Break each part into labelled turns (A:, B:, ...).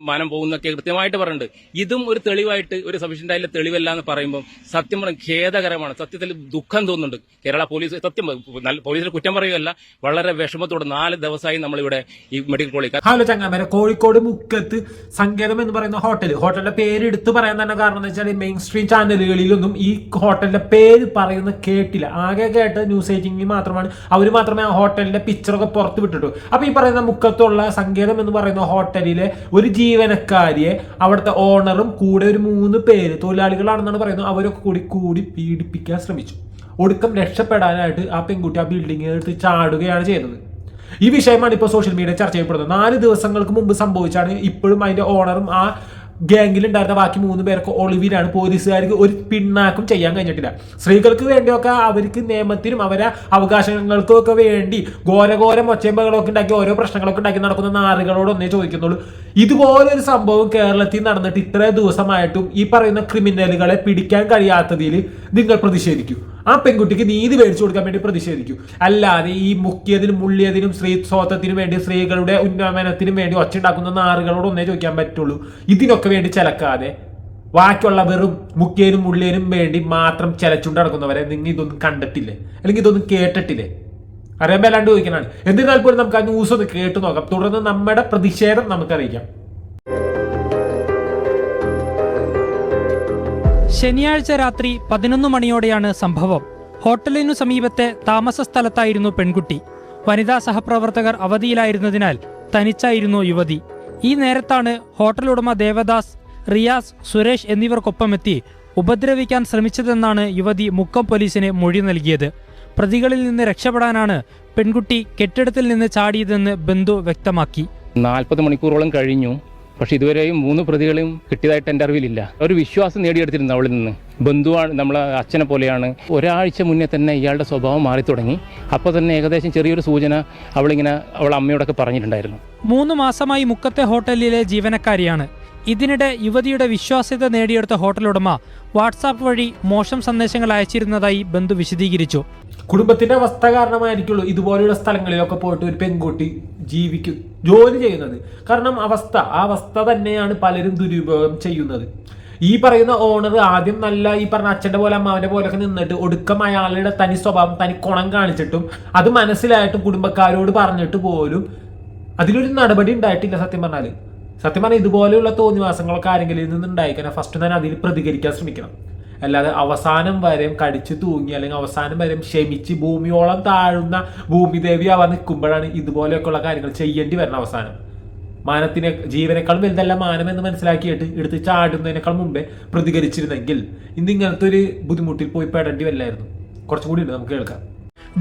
A: മാനം പോകുന്നൊക്കെ കൃത്യമായിട്ട് പറയുന്നുണ്ട്. ഇതും ഒരു തെളിവായിട്ട് ഒരു സഫീഷ്യന്റ് ആയിട്ടുള്ള തെളിവല്ല എന്ന് പറയുമ്പോൾ സത്യം പറഞ്ഞ ഖേദകരമാണ്. സത്യത്തിൽ ദുഃഖം തോന്നുന്നുണ്ട്. കേരള പോലീസ് സത്യം പോലീസിന് കുറ്റം പറയുകയല്ല വളരെ വിഷമത്തോടെ നാല് ദിവസമായി നമ്മളിവിടെ ഈ medical college
B: hello Changamara Kozhikode മുക്കത്ത് സങ്കേതം എന്ന് പറയുന്ന ഹോട്ടൽ ഹോട്ടലിന്റെ പേര് എടുത്തു പറയാൻ തന്നെ കാരണം എന്ന് വെച്ചാൽ മെയിൻ സ്ട്രീം ചാനലുകളിലൊന്നും ഈ ഹോട്ടലിന്റെ പേര് പറയുന്ന കേട്ടില്ല. ആകെ കേട്ട ന്യൂസ് ഏറ്റിംഗിൽ മാത്രമാണ്. അവർ മാത്രമേ ആ ഹോട്ടലിന്റെ പിക്ചറൊക്കെ പുറത്ത് വിട്ടിട്ടു അപ്പൊ ഈ പറയുന്ന മുക്കത്തുള്ള സങ്കേതം എന്ന് പറയുന്ന ഹോട്ടലിലെ ഒരു ജീവനക്കാരിയെ അവിടുത്തെ ഓണറും കൂടെ ഒരു മൂന്ന് പേര് തൊഴിലാളികളാണെന്നാണ് പറയുന്നത്. അവരൊക്കെ കൂടി കൂടി പീഡിപ്പിക്കാൻ ശ്രമിച്ചു. ഒടുക്കം രക്ഷപ്പെടാനായിട്ട് ആ പെൺകുട്ടി ആ ബിൽഡിങ്ങിൽ എടുത്ത് ചാടുകയാണ് ചെയ്തത് ഈ വിഷയമാണ് ഇപ്പോൾ സോഷ്യൽ മീഡിയ ചർച്ച ചെയ്യപ്പെടുന്നത്. നാല് ദിവസങ്ങൾക്ക് മുമ്പ് സംഭവിച്ചാണ് ഇപ്പോഴും അതിന്റെ ഓണറും ആ ഗ്യാങ്ങിൽ ഉണ്ടായിരുന്ന ബാക്കി മൂന്ന് പേർക്ക് ഒളിവിലാണ് പോലീസുകാർക്ക് ഒരു പിണ്ണാക്കും ചെയ്യാൻ കഴിഞ്ഞിട്ടില്ല. സ്ത്രീകൾക്ക് വേണ്ടിയൊക്കെ അവർക്ക് നിയമത്തിനും അവരെ അവകാശങ്ങൾക്കും ഒക്കെ വേണ്ടി ഘോരഘോര മൊച്ചയമ്പകളൊക്കെ ഉണ്ടാക്കി ഓരോ പ്രശ്നങ്ങളൊക്കെ ഉണ്ടാക്കി നടക്കുന്ന നാറുകളോട് ഒന്നേ ചോദിക്കുന്നുള്ളൂ. ഇതുപോലൊരു സംഭവം കേരളത്തിൽ നടന്നിട്ട് ഇത്ര ദിവസമായിട്ടും ഈ പറയുന്ന ക്രിമിനലുകളെ പിടിക്കാൻ കഴിയാത്തതിൽ നിങ്ങൾ പ്രതിഷേധിക്കൂ. ആ പെൺകുട്ടിക്ക് നീതി മേടിച്ചു കൊടുക്കാൻ വേണ്ടി പ്രതിഷേധിക്കൂ. അല്ലാതെ ഈ മുക്കിയതിനും മുള്ളിയതിനും സ്ത്രീ സ്വാതത്തിനും വേണ്ടി സ്ത്രീകളുടെ ഉന്നമനത്തിനും വേണ്ടി ഒച്ചുണ്ടാക്കുന്ന നാറുകളോട് ഒന്നേ ചോദിക്കാൻ പറ്റുള്ളൂ. ഇതിനൊക്കെ വേണ്ടി ചിലക്കാതെ ബാക്കിയുള്ള വെറും മുക്കിയതിനും മുള്ളിയതിനും വേണ്ടി മാത്രം ചിലച്ചുകൊണ്ട് നടക്കുന്നവരെ നിങ്ങൾ ഇതൊന്നും കണ്ടിട്ടില്ലേ? അല്ലെങ്കിൽ ഇതൊന്നും കേട്ടിട്ടില്ലേ? അറിയാൻ മേലാണ്ട് ചോദിക്കാനാണ് എന്നിരുന്നാൽ പോലും നമുക്ക് ആ ന്യൂസ് ഒന്ന് കേട്ട് നോക്കാം. തുടർന്ന് നമ്മുടെ പ്രതിഷേധം നമുക്ക്
C: ശനിയാഴ്ച രാത്രി പതിനൊന്ന് മണിയോടെയാണ് സംഭവം. ഹോട്ടലിനു സമീപത്തെ താമസ സ്ഥലത്തായിരുന്നു പെൺകുട്ടി. വനിതാ സഹപ്രവർത്തകർ അവധിയിലായിരുന്നതിനാൽ തനിച്ചായിരുന്നു യുവതി. ഈ നേരത്താണ് ഹോട്ടൽ ഉടമ ദേവദാസ് റിയാസ് സുരേഷ് എന്നിവർക്കൊപ്പമെത്തി ഉപദ്രവിക്കാൻ ശ്രമിച്ചതെന്നാണ് യുവതി മുക്കം പോലീസിന് മൊഴി നൽകിയത്. പ്രതികളിൽ നിന്ന് രക്ഷപ്പെടാനാണ് പെൺകുട്ടി കെട്ടിടത്തിൽ നിന്ന് ചാടിയതെന്ന് ബന്ധു വ്യക്തമാക്കി.
A: നാൽപ്പത് മണിക്കൂറോളം കഴിഞ്ഞു. പക്ഷെ ഇതുവരെയും മൂന്ന് പ്രതികളെയും കിട്ടിയതായിട്ട് എന്റെ അറിവിലില്ല. ഒരു വിശ്വാസം നേടിയെടുത്തിരുന്നു അവളിൽ നിന്ന്. ബന്ധുവാണ് നമ്മളെ അച്ഛനെ പോലെയാണ്. ഒരാഴ്ച മുന്നേ തന്നെ ഇയാളുടെ സ്വഭാവം മാറി തുടങ്ങി അപ്പോൾ തന്നെ ഏകദേശം ചെറിയൊരു സൂചന അവളിങ്ങനെ അവൾ അമ്മയോടൊക്കെ പറഞ്ഞിട്ടുണ്ടായിരുന്നു.
C: മൂന്ന് മാസമായി മുക്കത്തെ ഹോട്ടലിലെ ജീവനക്കാരിയാണ്. ഇതിനിടെ യുവതിയുടെ വിശ്വാസ്യത നേടിയെടുത്ത ഹോട്ടൽ ഉടമ വാട്സാപ്പ് വഴി മോശം സന്ദേശങ്ങൾ അയച്ചിരുന്നതായി ബന്ധു വിശദീകരിച്ചു.
B: കുടുംബത്തിന്റെ അവസ്ഥ കാരണമായിരിക്കുള്ളൂ ഇതുപോലെയുള്ള സ്ഥലങ്ങളിലൊക്കെ പോയിട്ട് ഒരു പെൺകുട്ടി ജീവിക്കും ജോലി ചെയ്യുന്നത്. കാരണം അവസ്ഥ ആ അവസ്ഥ തന്നെയാണ് പലരും ദുരുപയോഗം ചെയ്യുന്നത്. ഈ പറയുന്ന ഓണർ ആദ്യം നല്ല ഈ പറഞ്ഞ അച്ഛന്റെ പോലെ അമ്മാവന്റെ പോലെയൊക്കെ നിന്നിട്ട് ഒടുക്കം അയാളുടെ തനി സ്വഭാവം തനി കുണം കാണിച്ചിട്ടും അത് മനസ്സിലായിട്ടും കുടുംബക്കാരോട് പറഞ്ഞിട്ട് പോലും അതിലൊരു നടപടി ഉണ്ടായിട്ടില്ല സത്യം പറഞ്ഞാൽ സത്യം പറഞ്ഞാൽ ഇതുപോലെയുള്ള തോന്നിവാസങ്ങളൊക്കെ ആരെങ്കിലും നിന്ന് ഉണ്ടായിക്കണം ഫസ്റ്റ് തന്നെ അതിൽ പ്രതികരിക്കാൻ ശ്രമിക്കണം. അല്ലാതെ അവസാനം വരെയും കടിച്ചു തൂങ്ങി അല്ലെങ്കിൽ അവസാനം വരെയും ക്ഷമിച്ച് ഭൂമിയോളം താഴുന്ന ഭൂമിദേവി ആവാൻ നിൽക്കുമ്പോഴാണ് ഇതുപോലെയൊക്കെയുള്ള കാര്യങ്ങൾ ചെയ്യേണ്ടി വരുന്ന അവസാനം. മാനത്തിനെ ജീവനേക്കാളും വലുതല്ല മാനം എന്ന് മനസ്സിലാക്കിയിട്ട് എടുത്ത് ചാടുന്നതിനേക്കാൾ മുമ്പേ പ്രതികരിച്ചിരുന്നെങ്കിൽ ഇന്ന് ഇങ്ങനത്തെ ഒരു ബുദ്ധിമുട്ടിൽ പോയി പെടേണ്ടി വരില്ലായിരുന്നു. കുറച്ചുകൂടി ഉണ്ട് നമുക്ക് കേൾക്കാം.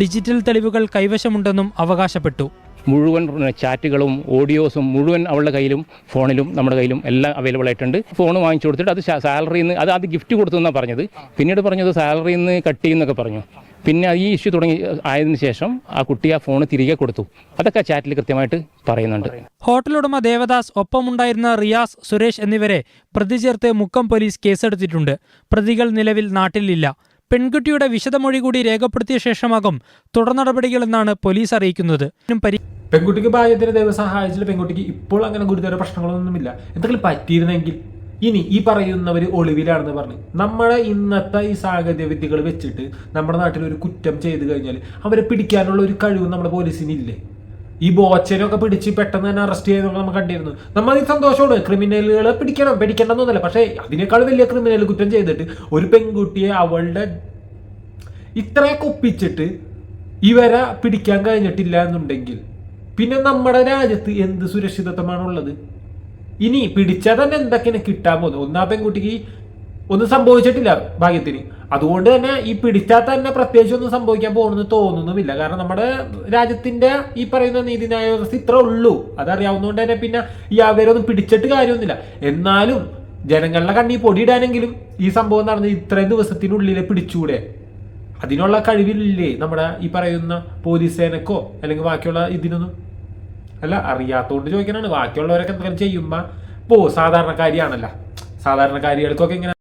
C: ഡിജിറ്റൽ തെളിവുകൾ കൈവശമുണ്ടെന്നും അവകാശപ്പെട്ടു.
A: മുഴുവൻ ചാറ്റുകളും ഓഡിയോസും മുഴുവൻ അവളുടെ കയ്യിലും ഫോണിലും നമ്മുടെ കയ്യിലും എല്ലാം അവൈലബിൾ ആയിട്ടുണ്ട്. ഫോൺ വാങ്ങിച്ചു കൊടുത്തിട്ട് അത് സാലറിയിൽ നിന്ന് അത് അത് ഗിഫ്റ്റ് കൊടുത്തു എന്നാണ് പറഞ്ഞത്. പിന്നീട് പറഞ്ഞത് സാലറിയിൽ നിന്ന് കട്ട് ചെയ്യുന്നൊക്കെ പറഞ്ഞു. പിന്നെ ഈ ഇഷ്യൂ തുടങ്ങി ആയതിനു ശേഷം ആ കുട്ടി ആ ഫോൺ തിരികെ കൊടുത്തു. അതൊക്കെ ചാറ്റിൽ കൃത്യമായിട്ട് പറയുന്നുണ്ട്.
C: ഹോട്ടൽ ഉടമ ദേവദാസ് ഒപ്പമുണ്ടായിരുന്ന റിയാസ് സുരേഷ് എന്നിവരെ പ്രതി ചേർത്ത് മുക്കം പോലീസ് കേസെടുത്തിട്ടുണ്ട്. പ്രതികൾ നിലവിൽ നാട്ടിലില്ല. പെൺകുട്ടിയുടെ വിശദമൊഴി കൂടി രേഖപ്പെടുത്തിയ ശേഷമാകും തുടർ നടപടികളെന്നാണ് പോലീസ് അറിയിക്കുന്നത്.
B: പെൺകുട്ടിക്ക് ഭാഗ്യത്തിന് ദൈവം സഹായിച്ചിട്ട് പെൺകുട്ടിക്ക് ഇപ്പോൾ അങ്ങനെ ഗുരുതര പ്രശ്നങ്ങളൊന്നുമില്ല. എന്തെങ്കിലും പറ്റിയിരുന്നെങ്കിൽ ഇനി ഈ പറയുന്നവർ ഒളിവിലാണെന്ന് പറഞ്ഞ് നമ്മളെ ഇന്നത്തെ ഈ സാങ്കേതിക വിദ്യകൾ വെച്ചിട്ട് നമ്മുടെ നാട്ടിൽ ഒരു കുറ്റം ചെയ്തു കഴിഞ്ഞാൽ അവരെ പിടിക്കാനുള്ള ഒരു കഴിവ് നമ്മുടെ പോലീസിനില്ലേ ഈ ബോച്ചനൊക്കെ പിടിച്ച് പെട്ടെന്ന് തന്നെ അറസ്റ്റ് ചെയ്തൊക്കെ നമ്മൾ കണ്ടിരുന്നു. നമ്മൾ ഈ സന്തോഷമാണ്. ക്രിമിനലുകളെ പിടിക്കണം പിടിക്കണമെന്നൊന്നുമല്ല പക്ഷേ അതിനേക്കാൾ വലിയ ക്രിമിനൽ കുറ്റം ചെയ്തിട്ട് ഒരു പെൺകുട്ടിയെ അവളുടെ ഇത്രയൊക്കെ ഒപ്പിച്ചിട്ട് ഇവരെ പിടിക്കാൻ കഴിഞ്ഞിട്ടില്ല എന്നുണ്ടെങ്കിൽ പിന്നെ നമ്മുടെ രാജ്യത്ത് എന്ത് സുരക്ഷിതത്വമാണുള്ളത്? ഇനി പിടിച്ചാൽ തന്നെ എന്തൊക്കെയാണ് കിട്ടാൻ പോകുന്നത്? ഒന്നാ പെൺകുട്ടിക്ക് ഒന്നും സംഭവിച്ചിട്ടില്ല ഭാഗ്യത്തിന്. അതുകൊണ്ട് തന്നെ ഈ പിടിച്ചാൽ തന്നെ പ്രത്യേകിച്ച് ഒന്നും സംഭവിക്കാൻ പോകുമെന്ന് തോന്നുന്നുമില്ല. കാരണം നമ്മുടെ രാജ്യത്തിന്റെ ഈ പറയുന്ന നീതിന്യായ വ്യവസ്ഥ ഇത്ര ഉള്ളൂ. അതറിയാവുന്നതുകൊണ്ട് തന്നെ പിന്നെ ഈ അവരൊന്നും പിടിച്ചിട്ട് കാര്യമൊന്നുമില്ല. എന്നാലും ജനങ്ങളുടെ കണ്ണി പൊടിയിടാനെങ്കിലും ഈ സംഭവം നടന്ന് ഇത്രയും ദിവസത്തിനുള്ളിൽ പിടിച്ചൂടെ? അതിനുള്ള കഴിവില്ലേ നമ്മുടെ ഈ പറയുന്ന പോലീസ് സേനക്കോ അല്ലെങ്കിൽ ബാക്കിയുള്ള ഇതിനൊന്നും? അല്ല അറിയാത്തോണ്ട് ചോദിക്കാനാണ് ബാക്കിയുള്ളവരൊക്കെ എന്തെങ്കിലും ചെയ്യുമ്പോ പോ സാധാരണക്കാരിയാണല്ലോ. സാധാരണക്കാരികൾക്കൊക്കെ ഇങ്ങനെ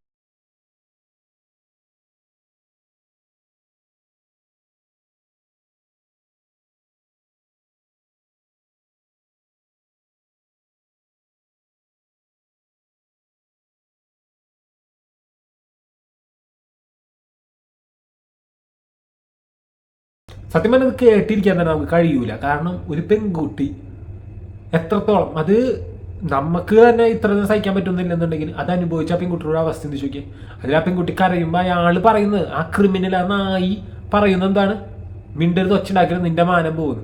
B: സത്യം പറഞ്ഞത് കേട്ടിരിക്കാൻ തന്നെ നമുക്ക് കഴിയൂല. കാരണം ഒരു പെൺകുട്ടി എത്രത്തോളം? അത് നമുക്ക് തന്നെ ഇത്ര ഒന്നും സഹിക്കാൻ പറ്റുന്നില്ലെന്നുണ്ടെങ്കിൽ അത് അനുഭവിച്ച ആ പെൺകുട്ടിയുടെ അവസ്ഥ എന്ത് ചോദിക്കുക അതിൽ ആ പെൺകുട്ടി കരയുമ്പോൾ അയാൾ പറയുന്നത് ആ ക്രിമിനൽ ആ നായി പറയുന്നത് എന്താണ്? മിണ്ടരുത് ഒച്ചുണ്ടാക്കരുത് നിന്റെ മാനം പോകുന്നു.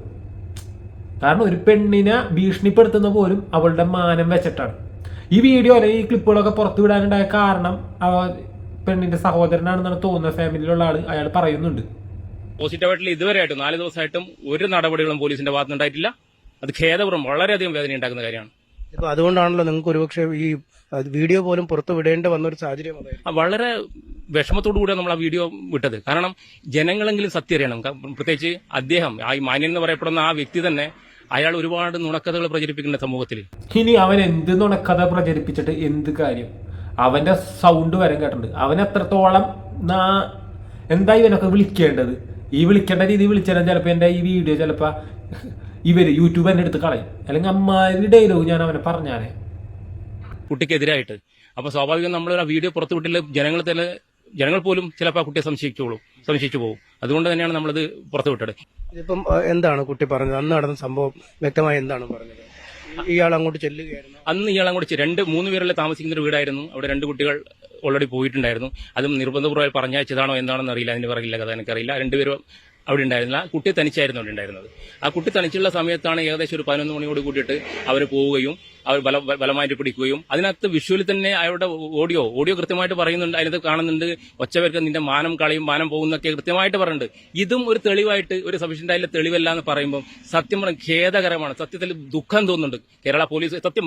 B: കാരണം ഒരു പെണ്ണിനെ ഭീഷണിപ്പെടുത്തുന്ന പോലും അവളുടെ മാനം വെച്ചിട്ടാണ്. ഈ വീഡിയോ അല്ലെങ്കിൽ ഈ ക്ലിപ്പുകളൊക്കെ പുറത്തു വിടാനുണ്ടായ കാരണം പെണ്ണിന്റെ സഹോദരനാണെന്നാണ് തോന്നുന്ന ഫാമിലിയിലുള്ള ആൾ അയാൾ പറയുന്നുണ്ട്.
A: പോസിറ്റീവായിട്ടുള്ള ഇതുവരെയായിട്ടും നാല് ദിവസമായിട്ടും ഒരു നടപടികളും പോലീസിന്റെ ഭാഗത്തുനിന്നുണ്ടായിട്ടില്ല. അത് ഖേദപൂർവം വളരെയധികം വേദന ഉണ്ടാക്കുന്ന കാര്യമാണ്.
D: ഇപ്പൊ അതുകൊണ്ടാണല്ലോ നിങ്ങൾക്ക് ഒരുപക്ഷെ ഈ വീഡിയോ പോലും പുറത്തു വിടേണ്ടി വന്ന ഒരു സാഹചര്യം
A: വളരെ വിഷമത്തോടു കൂടിയാണ് നമ്മൾ ആ വീഡിയോ വിട്ടത്. കാരണം ജനങ്ങളെങ്കിലും സത്യം അറിയണം. പ്രത്യേകിച്ച് അദ്ദേഹം ആ മാന്യൻ എന്ന് പറയപ്പെടുന്ന ആ വ്യക്തി തന്നെ അയാൾ ഒരുപാട് നുണക്കഥകൾ പ്രചരിപ്പിക്കുന്ന സമൂഹത്തിൽ.
B: ഇനി അവൻ എന്ത് നുണക്കഥ പ്രചരിപ്പിച്ചിട്ട് എന്ത് കാര്യം? അവന്റെ സൗണ്ട് വരെ കേട്ടിട്ടുണ്ട്. അവൻ എത്രത്തോളം നാ- എന്താ ഇവനൊക്കെ വിളിക്കേണ്ടത്? ഈ വിളിക്കേണ്ട രീതി വിളിച്ചാലും ചിലപ്പോൾ എന്റെ ഈ വീഡിയോ ചിലപ്പോൾ ഇവർ യൂട്യൂബ് എന്നെ എടുത്ത് കളയും. അല്ലെങ്കിൽ അമ്മാരുടെ ഡയലോഗ് ഞാൻ അവനെ പറഞ്ഞാലേ.
A: കുട്ടിക്കെതിരായിട്ട്. അപ്പൊ സ്വാഭാവികം നമ്മൾ ആ വീഡിയോ പുറത്തു വിട്ടില്ല ജനങ്ങൾ തന്നെ ജനങ്ങൾ പോലും ചിലപ്പോൾ ആ കുട്ടിയെ സംശയിച്ചോളൂ സംശയിച്ചു പോകും. അതുകൊണ്ട് തന്നെയാണ് നമ്മളത് പുറത്തു വിട്ടത്.
D: ഇതിപ്പം എന്താണ് കുട്ടി പറഞ്ഞത്? അന്ന് നടന്ന സംഭവം വ്യക്തമായി എന്താണ് പറഞ്ഞത്? ഇയാൾ അങ്ങോട്ട് ചെല്ലുകയായിരുന്നു.
A: അന്ന് ഇയാൾ അങ്ങോട്ട് രണ്ട് മൂന്ന് പേരല്ലേ താമസിക്കുന്ന ഒരു വീടായിരുന്നു. അവിടെ രണ്ട് കുട്ടികൾ ഓൾറെഡി പോയിട്ടുണ്ടായിരുന്നു. അതും നിർബന്ധപൂർവമായി പറഞ്ഞയച്ചതാണോ എന്താണെന്ന് അറിയില്ല അതിന് പറയില്ല കഥ എനിക്കറിയില്ല. രണ്ടുപേരും അവിടെ ഉണ്ടായിരുന്നില്ല. കുട്ടി തനിച്ചായിരുന്നു അവിടെ ഉണ്ടായിരുന്നത്. ആ കുട്ടി തനിച്ചുള്ള സമയത്താണ് ഏകദേശം ഒരു പതിനൊന്ന് മണിയോട് കൂട്ടിയിട്ട് അവർ പോവുകയും അവർ ബല ബലമായിട്ട് പിടിക്കുകയും അതിനകത്ത് വിഷ്വലിൽ തന്നെ അവരുടെ ഓഡിയോ ഓഡിയോ കൃത്യമായിട്ട് പറയുന്നുണ്ട് അതിനകത്ത് കാണുന്നുണ്ട് ഒച്ചവർക്ക് നിന്റെ മാനം കളയും മാനം പോകുന്നൊക്കെ കൃത്യമായിട്ട് പറയുന്നുണ്ട്. ഇതും ഒരു തെളിവായിട്ട് ഒരു സഫീഷ്യന്റ് ആയിട്ടുള്ള തെളിവല്ല എന്ന് പറയുമ്പോൾ സത്യം പറഞ്ഞ ഖേദകരമാണ് സത്യത്തിൽ ദുഃഖം തോന്നുന്നുണ്ട്. കേരള പോലീസ് സത്യം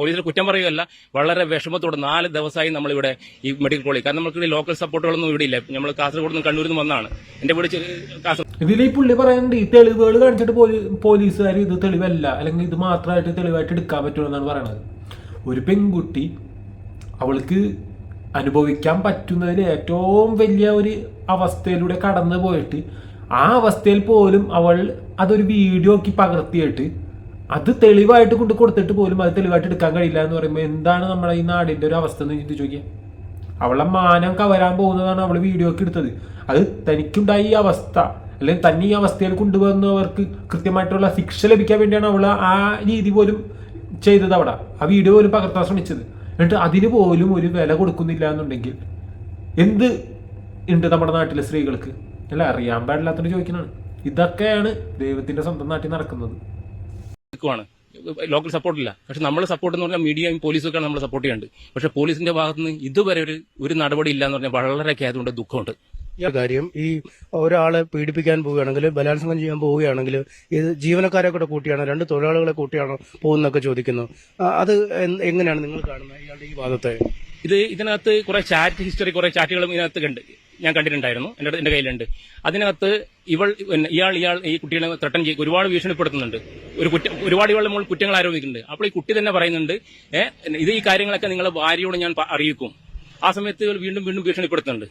A: പോലീസിന് കുറ്റം പറയുകയല്ല വളരെ വിഷമത്തോടെ നാല് ദിവസമായി നമ്മളിവിടെ ഈ മെഡിക്കൽ കോളേജ് കാരണം നമുക്ക് ലോക്കൽ സപ്പോർട്ടുകളൊന്നും ഇവിടെ ഇല്ല. നമ്മൾ കാസർഗോഡ് നിന്ന് കണ്ണൂരിൽ നിന്ന് വന്നാണ് എന്റെ വീട് കാസർഗോഡ്
B: ഇതിൽ ഈ പുള്ളി പറയുന്നുണ്ട് ഈ തെളിവുകൾ കാണിച്ചിട്ട് പോലീ പോലീസുകാർ ഇത് തെളിവല്ല അല്ലെങ്കിൽ ഇത് മാത്രമായിട്ട് തെളിവായിട്ട് എടുക്കാൻ പറ്റുമെന്നാണ് പറയണത്. ഒരു പെൺകുട്ടി അവൾക്ക് അനുഭവിക്കാൻ പറ്റുന്നതിൽ ഏറ്റവും വലിയ ഒരു അവസ്ഥയിലൂടെ കടന്നു പോയിട്ട് ആ അവസ്ഥയിൽ പോലും അവൾ അതൊരു വീഡിയോ ആക്കി പകർത്തിയിട്ട് അത് തെളിവായിട്ട് കൊണ്ട് കൊടുത്തിട്ട് പോലും അത് തെളിവായിട്ട് എടുക്കാൻ കഴിയില്ല എന്ന് പറയുമ്പോൾ എന്താണ് നമ്മുടെ ഈ നാടിന്റെ ഒരു അവസ്ഥ എന്ന് ചിന്തിച്ച് നോക്കിയാൽ അവളെ മാനം കവരാൻ പോകുന്നതാണ് അവൾ വീഡിയോ ഒക്കെ എടുത്തത്. അത് തനിക്കുണ്ടായ ഈ അവസ്ഥ. അല്ലെങ്കിൽ തന്നെ ഈ അവസ്ഥയിൽ കൊണ്ടുവന്നവർക്ക് കൃത്യമായിട്ടുള്ള ശിക്ഷ ലഭിക്കാൻ വേണ്ടിയാണ് അവൾ ആ രീതി പോലും ചെയ്തത് അവിടെ. ആ വീഡിയോ പോലും പകർത്താൻ ശ്രമിച്ചത്. എന്നിട്ട് അതിന് പോലും ഒരു വില കൊടുക്കുന്നില്ല എന്നുണ്ടെങ്കിൽ എന്ത് ഉണ്ട് നമ്മുടെ നാട്ടിലെ സ്ത്രീകൾക്ക്? അല്ല അറിയാൻ പാടില്ലാത്തോണ്ട് ചോദിക്കുന്നതാണ്. ഇതൊക്കെയാണ് ദൈവത്തിന്റെ സ്വന്തം നാട്ടിൽ നടക്കുന്നത്.
A: ലോക്കൽ സപ്പോർട്ടില്ല പക്ഷെ നമ്മൾ സപ്പോർട്ട് എന്ന് പറഞ്ഞാൽ മീഡിയയും പോലീസും ഒക്കെ നമ്മൾ സപ്പോർട്ട് ചെയ്യുന്നുണ്ട് പക്ഷെ പോലീസിന്റെ ഭാഗത്തുനിന്ന് ഇതുവരെ ഒരു ഒരു നടപടി ഇല്ല എന്ന് പറഞ്ഞാൽ വളരെ ഖേദമുണ്ട് ദുഃഖമുണ്ട്.
D: കാര്യം ഈ ഒരാളെ പീഡിപ്പിക്കാൻ പോവുകയാണെങ്കിൽ ബലാത്സംഗം ചെയ്യാൻ പോവുകയാണെങ്കിൽ ഇത് ജീവനക്കാരെ കൂടെ കൂട്ടിയാണോ രണ്ട് തൊഴിലാളികളെ കൂട്ടിയാണോ പോകുന്നൊക്കെ ചോദിക്കുന്നു. അത് എങ്ങനെയാണ് നിങ്ങൾ കാണുന്നത്? ഇയാളുടെ ഈ വാദത്തെ.
A: ഇത് ഇതിനകത്ത് കുറെ ചാറ്റ് ഹിസ്റ്ററി കുറെ ചാറ്റുകളും ഇതിനകത്ത് കണ്ട് ഞാൻ കണ്ടിട്ടുണ്ടായിരുന്നു. എന്റെ എന്റെ കയ്യിലുണ്ട്. അതിനകത്ത് ഇവൾ ഇയാൾ ഇയാൾ ഈ കുട്ടികളെ ത്രട്ടൻ ചെയ്ത് ഒരുപാട് ഭീഷണിപ്പെടുത്തുന്നുണ്ട്. ഒരു കുറ്റം ഒരുപാട് ഇവളുടെ മുകളിൽ കുറ്റങ്ങൾ ആരോപിക്കുന്നുണ്ട്. അപ്പോൾ ഈ കുട്ടി തന്നെ പറയുന്നുണ്ട് ഇത് ഈ കാര്യങ്ങളൊക്കെ നിങ്ങളെ ഭാര്യയോട് ഞാൻ അറിയിക്കും. ആ സമയത്ത് ഇവർ വീണ്ടും വീണ്ടും ഭീഷണിപ്പെടുത്തുന്നുണ്ട്.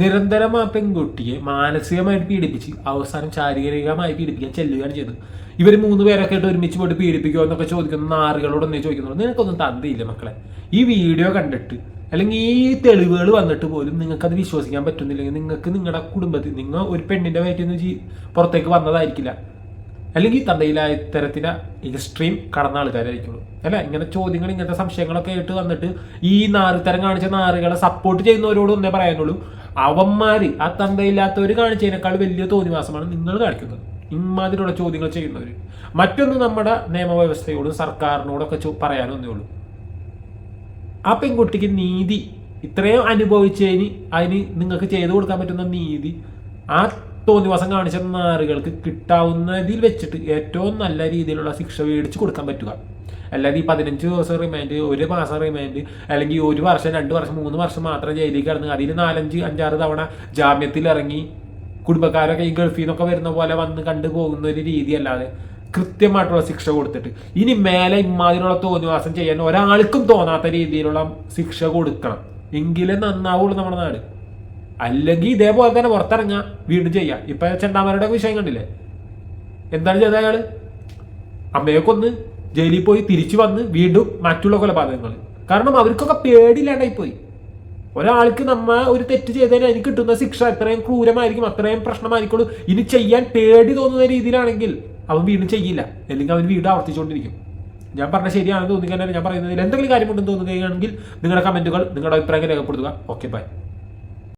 B: നിരന്തരം ആ പെൺകുട്ടിയെ മാനസികമായിട്ട് പീഡിപ്പിച്ച് അവസാനം ശാരീരികമായി പീഡിപ്പിക്കാൻ ചെല്ലുകയാണ് ചെയ്തത്. ഇവർ മൂന്ന് പേരൊക്കെ ആയിട്ട് ഒരുമിച്ച് പോയിട്ട് പീഡിപ്പിക്കുമോ എന്നൊക്കെ ചോദിക്കുന്ന നാറുകളോട് ഒന്നേ ചോദിക്കുന്നുണ്ട്. നിനക്കൊന്നും തന്തയില്ല മക്കളെ. ഈ വീഡിയോ കണ്ടിട്ട് അല്ലെങ്കിൽ ഈ തെളിവുകൾ വന്നിട്ട് പോലും നിങ്ങൾക്ക് അത് വിശ്വസിക്കാൻ പറ്റുന്നില്ലെങ്കിൽ നിങ്ങൾക്ക് നിങ്ങളുടെ കുടുംബത്തിൽ നിങ്ങൾ ഒരു പെണ്ണിന്റെ വയറ്റിൽ നിന്ന് പുറത്തേക്ക് വന്നതായിരിക്കില്ല. അല്ലെങ്കിൽ തന്തയിലായ തരത്തിലെ എക്സ്ട്രീം കടന്ന ആൾക്കാരായിരിക്കുള്ളൂ അല്ല? ഇങ്ങനെ ചോദ്യങ്ങൾ ഇങ്ങനത്തെ സംശയങ്ങളൊക്കെ ആയിട്ട് വന്നിട്ട് ഈ നാറുതരം കാണിച്ച നാറുകളെ സപ്പോർട്ട് ചെയ്യുന്നവരോട് ഒന്നേ പറയാനുള്ളൂ. അവന്മാര് ആ തന്തയില്ലാത്തവർ കാണിച്ചതിനേക്കാൾ വലിയ തോന്നിവാസമാണ് നിങ്ങൾ കാണിക്കുന്നത്. ഇമാതിരിയുള്ള ചോദ്യങ്ങൾ ചെയ്യുന്നവർ മറ്റൊന്ന് നമ്മുടെ നിയമവ്യവസ്ഥയോടും സർക്കാരിനോടൊക്കെ പറയാനൊന്നേ ഉള്ളൂ. ആ പെൺകുട്ടിക്ക് നീതി ഇത്രയും അനുഭവിച്ചതിന് അതിന് നിങ്ങൾക്ക് ചെയ്തു കൊടുക്കാൻ പറ്റുന്ന നീതി ആ തോന്നിവാസം കാണിച്ച നാറുകൾക്ക് കിട്ടാവുന്നതിൽ വെച്ചിട്ട് ഏറ്റവും നല്ല രീതിയിലുള്ള ശിക്ഷ മേടിച്ച് കൊടുക്കാൻ പറ്റുക. അല്ലാതെ ഈ പതിനഞ്ച് ദിവസം റിമാൻഡ് ഒരു മാസം റിമാൻഡ് അല്ലെങ്കിൽ ഒരു വർഷം രണ്ട് വർഷം മൂന്ന് വർഷം മാത്രം ജയിലിൽ കിടന്ന് അതിൽ നാലഞ്ച് അഞ്ചാറ് തവണ ജാമ്യത്തിൽ ഇറങ്ങി കുടുംബക്കാരൊക്കെ ഈ ഗൾഫിൽ നിന്നൊക്കെ വരുന്ന പോലെ വന്ന് കണ്ടു പോകുന്ന ഒരു രീതി അല്ലാതെ കൃത്യമായിട്ടുള്ള ശിക്ഷ കൊടുത്തിട്ട്. ഇനി മേലെ ഇമാതിരിയുള്ള തോന്നിവാസം ചെയ്യാൻ ഒരാൾക്കും തോന്നാത്ത രീതിയിലുള്ള ശിക്ഷ കൊടുക്കണം. എങ്കിലേ നന്നാവുള്ളൂ നമ്മുടെ നാട്. അല്ലെങ്കിൽ ഇതേപോലെ തന്നെ പുറത്തിറങ്ങാം വീണ്ടും ചെയ്യാം. ഇപ്പൊ ചെണ്ടാമരുടെ വിഷയം കണ്ടില്ലേ? എന്താണ് ചെയ്ത അയാൾ? അമ്മയെ കൊന്ന് ജയിലിൽ പോയി തിരിച്ചു വന്ന് വീണ്ടും മറ്റുള്ള കൊലപാതകങ്ങൾ കാരണം അവർക്കൊക്കെ പേടിയില്ലാണ്ടായി പോയി. ഒരാൾക്ക് നമ്മ ഒരു തെറ്റ് ചെയ്തതിന് അതിന് കിട്ടുന്ന ശിക്ഷ എത്രയും ക്രൂരമായിരിക്കും അത്രയും പ്രശ്നമായിരിക്കുള്ളൂ. ഇനി ചെയ്യാൻ പേടി തോന്നുന്ന രീതിയിലാണെങ്കിൽ അവൻ വീണ്ടും ചെയ്യില്ല. അല്ലെങ്കിൽ അവൻ വീണ്ടും ആവർത്തിച്ചുകൊണ്ടിരിക്കും. ഞാൻ പറഞ്ഞ ശരിയാണെന്ന് തോന്നിക്കാൻ ഞാൻ പറയുന്നതിൽ എന്തെങ്കിലും കാര്യമുണ്ടെന്ന് തോന്നുകയാണെങ്കിൽ നിങ്ങളുടെ കമന്റുകൾ നിങ്ങളുടെ അഭിപ്രായം രേഖപ്പെടുത്തുക. Okay bye.